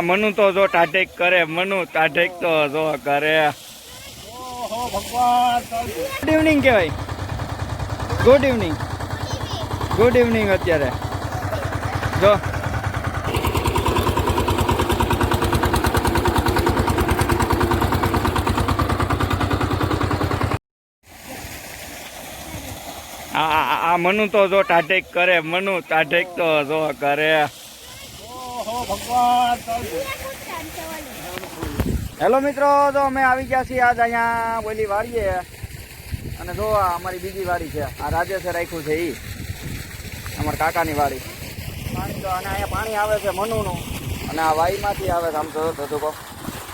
આ મનુ તો જો ટાઢેક કરે મનુ ટાઢેક તો જો કરે. ગુડ ઇવનિંગ કહેવાય. ગુડ ઇવનિંગ ગુડ ઇવનિંગ અત્યારે. જો. આ મનુ તો જો ટાઢેક કરે મનુ ટાઢેક તો જો કરે. હેલો મિત્રો તો અમે આવી ગયા છીએ આજ અહીંયા બોલી વાડીએ. અને જો અમારી બીજી વાડી છે, આ રાજેશે રાખ્યું છે એ અમારા કાકાની વાડી. પાણી તો અને અહીંયા પાણી આવે છે મનુનું. અને આ વાઈમાંથી આવે છે, આમ તો કહો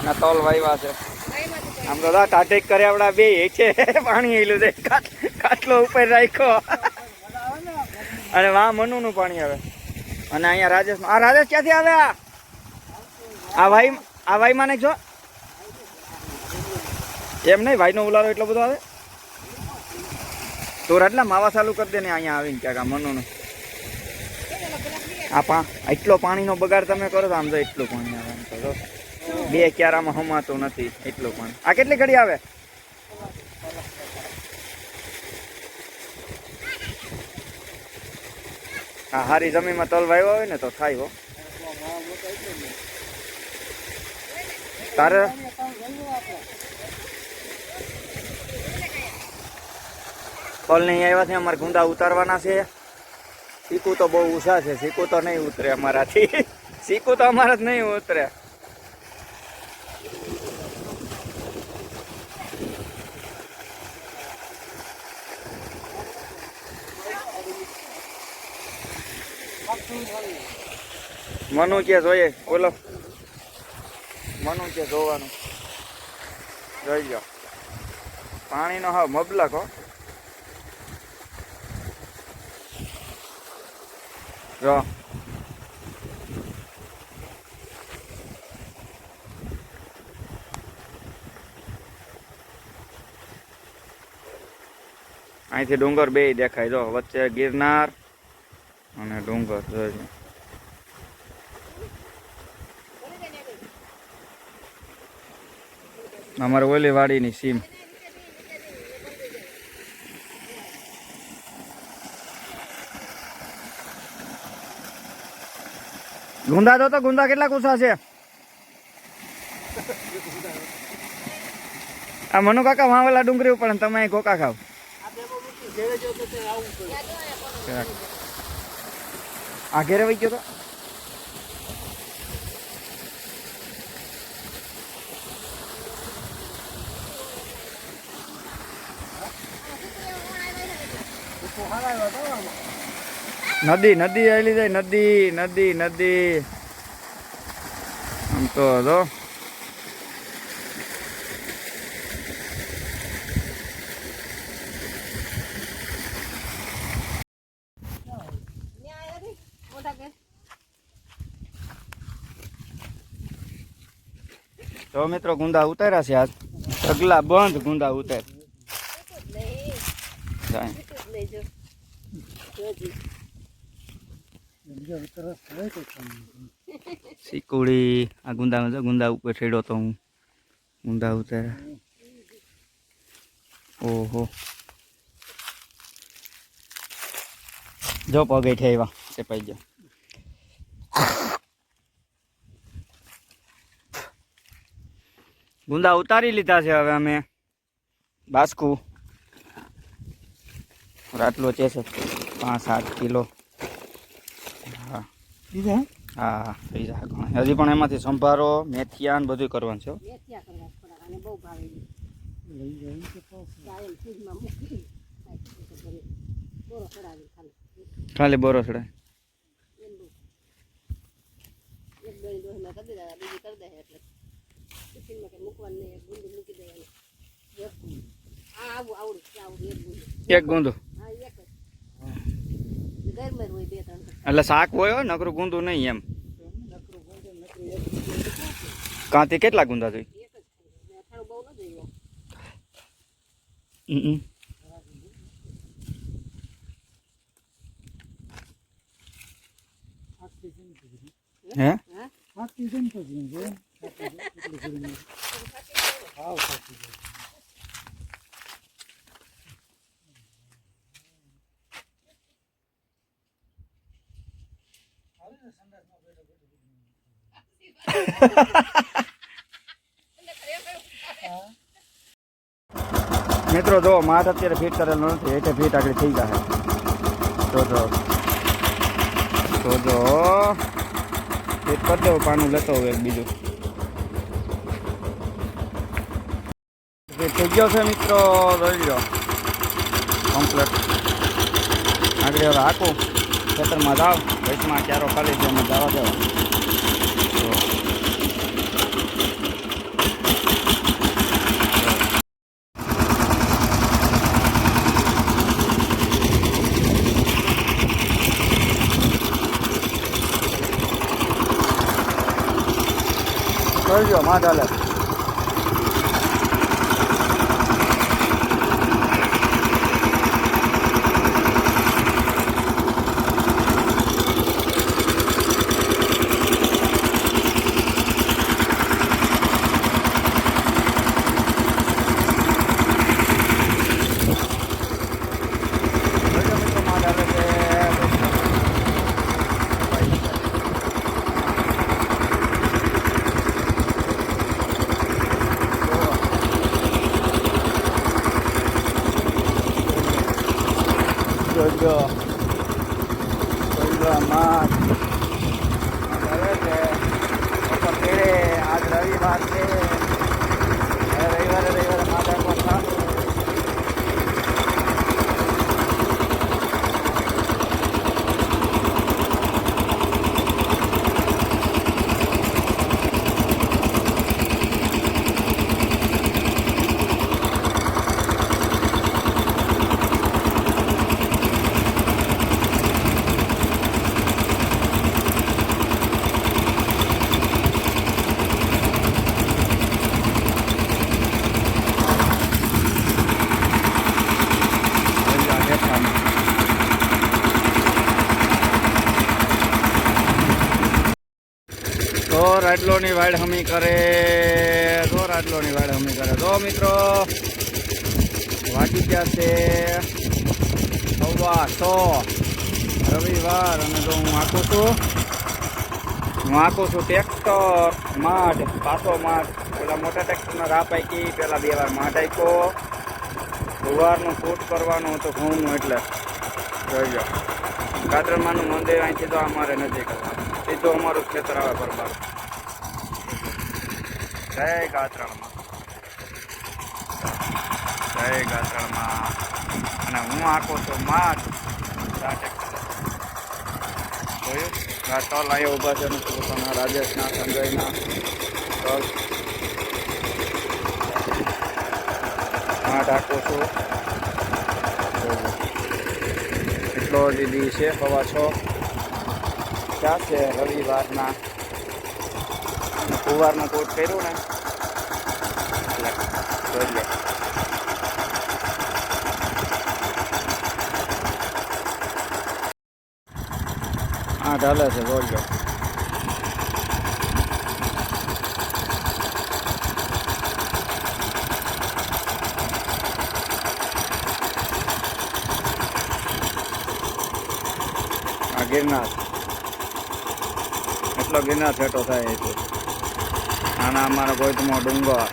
અને તલ વાયવા છે. આમ તો દા ટાટેક કર્યાવડા બે છે. પાણી એલું છે. કાટલો ઉપર રાખ્યો. અને વા મનુનું પાણી આવે. અને અહીંયા રાજેશ આ રાજેશ ક્યાંથી આવે આ? આ ભાઈ આ ભાઈમાં માને જો એમ નહીં, ભાઈનો ઉલારો એટલો બધો આવે? તો રાટલા માવા ચાલુ કરી દે ને અહીંયા આવીને ક્યાંક આ મનોનો. આ પા એટલો પાણીનો બગાડ તમે કરો તો આમ તો એટલું પાણી આવે આમ બે ક્યારામાં હમાતું નથી એટલું પાણી. આ કેટલી ઘડી આવે? હા હારી જમીનમાં તલ વાવ્યો હોય ને તો થાય હો. તારે? તલ નહીં આવ્યા છે અમારે ગુંદા ઉતારવાના છે. શીકું તો બહુ ઉષા છે સીકું તો નહીં ઉતરે અમારાથી. શીકું તો અમારા જ નહીં ઉતરે. મનુ કે જોઈએ? બોલો. મનુ કે જોવાનું. જોઈ લો પાણીનો હા મબલક હો. જો. અહીંથી ડુંગર બે દેખાય. જો, વચ્ચે ગિરનાર અને ડુંગર જોઈએ અમારે ઓલી વાડીની સીમ. ગુંદા તો તો ગુંદા કેટલા કુસા છે? આ મનુ કાકા વાવેલા ડુંગરી ઉપર તમે અહીં કોકા ખાવ. આ ઘેરે વહી ગયો તો નદી નદી આવેલી જાય નદી નદી નદી આમ તો જો જો મિત્રો ગુંદા ઉતાર્યા છે આજ. ઢગલા બંધ ગુંદા ઉતાર. જાય. સિકુડી આ ગુંદા ગુંદા ઉપર છેડ્યો તો હું ગુંદા ઉતાર્યા. ઓહો. જો પગે ઠેવા તે પાઈ ગયો. ગુંદા ઉતારી લીધા છે હવે અમે. બાસ્કુ. આટલો છે છે પાંચ સાત કિલો. હા. દીધા હા થઈ જાય ઘણા. હજી પણ એમાંથી સંભારો મેથિયા ને બધું કરવાનું છે ખાલી. બોરો ચડે એક ગળી ડોહીમાં કરી દીધા બીજી કરી દે એટલે. ટિફિનમાં કંઈ મૂકવાનું નહીં એક ગુંદી મૂકી દેવાનું. એક ગુંદી. આ આવું આવડું આવડું એક ગુંદ એક ગુંદું હા એક જ. ગરમેર હોય બે ત્રણ એટલે શાક હોય હો, નકરું ગુંદું નહીં એમ. નકરું ગુંદર, નકરું એક ગુંદર. કાંથી કેટલા ગુંદા જોઈ જિંદગી. હે? હા? થાકી જાય ને તો જીવ મિત્રો, જો માથ અત્યારે ફિટ કરેલો નથી એટલે ફિટ આગળ થઈ જાય તો જો તો જો કરી દઉં, પાનું લેતો હોય બીજું. ફિટ થઈ ગયો છે મિત્રો જોઈ લો કમ્પ્લેટ આગળ હવે હાકું ખેતરમાં જાવ વચમાં ક્યારો ખાલી છે એમાં જવા દેવા જો. જોઈ લો માં ચાલે જોઈ લો મિત્રો માં ચાલે છે જોજો જોજો માં હવે છે. આજ રવિવાર છે હવે રવિવારે રવિવારે માતા પણ સારું જોજો આ દેખામાં. તો રાડલોની વાડ હમી કરે તો રાડલોની વાડ હમી કરે. તો મિત્રો, વાગી ગયા છે સવા છ રવિવાર અને જો હું આખું છું, હું આખું છું ટ્રેક્ટર માઠ પાછો માઠ પેલા મોટા ટ્રેક્ટરના રાપ પાકી, પેલા બે વાર માઠ આપ્યો. ગુવારનું ફૂટ કરવાનું હતું, ઘઉંનું એટલે. જોઈ કાતરમાનું મંદિર અહીંથી તો અમારે નથી એ સીધું અમારું ખેતર આવે બરબાર. જય ગાત્રણમાં. જય ગાત્રણમાં. અને હું આખો આ ટ્રેક્ટર જોયું? આ તલ અહીંયા ઊભા છે પોતાના રાજેશના, સંજયના. તલ. માઠ આખો છું. એટલો લીધી છે હવા છ. ક્યાં છે રવિવારના? કુવારનું કોટ કર્યું ને, એટલે હા ચાલે છે, જોઈ લો. ગિરનાર. એટલો ગિરનાર છેટો થાય છે આના અમારો ગોતમો ડુંગર.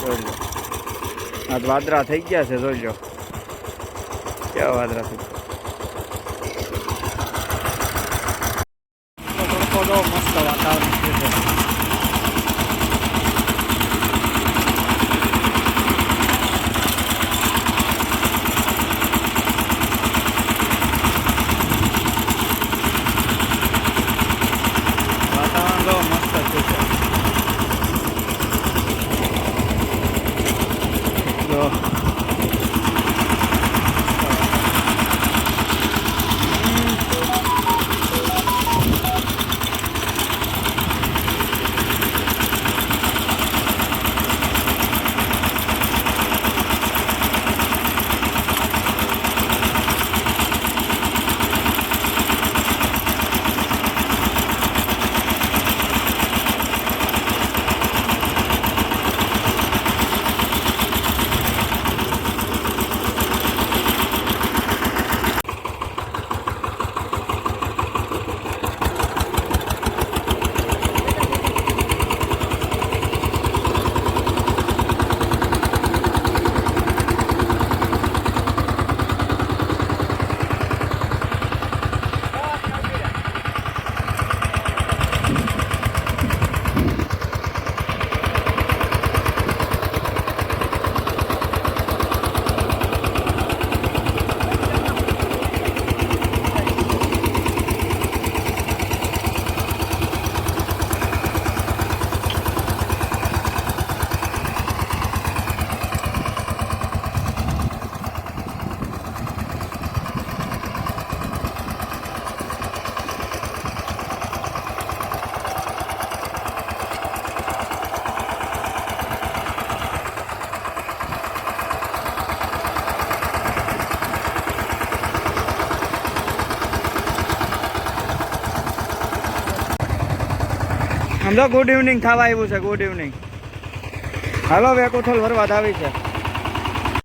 જોઈ લો આ વાદરા થઈ ગયા છે જોઈ લો કેવા વાદરા થઈ તો મસ્ત વાતાવરણ છે વાતાવરણ તો મસ્ત છે જો તો ગુડ ઇવનિંગ થવા આવ્યું છે ગુડ ઇવનિંગ હાલો વેકુથલ ભરવા આવી છે.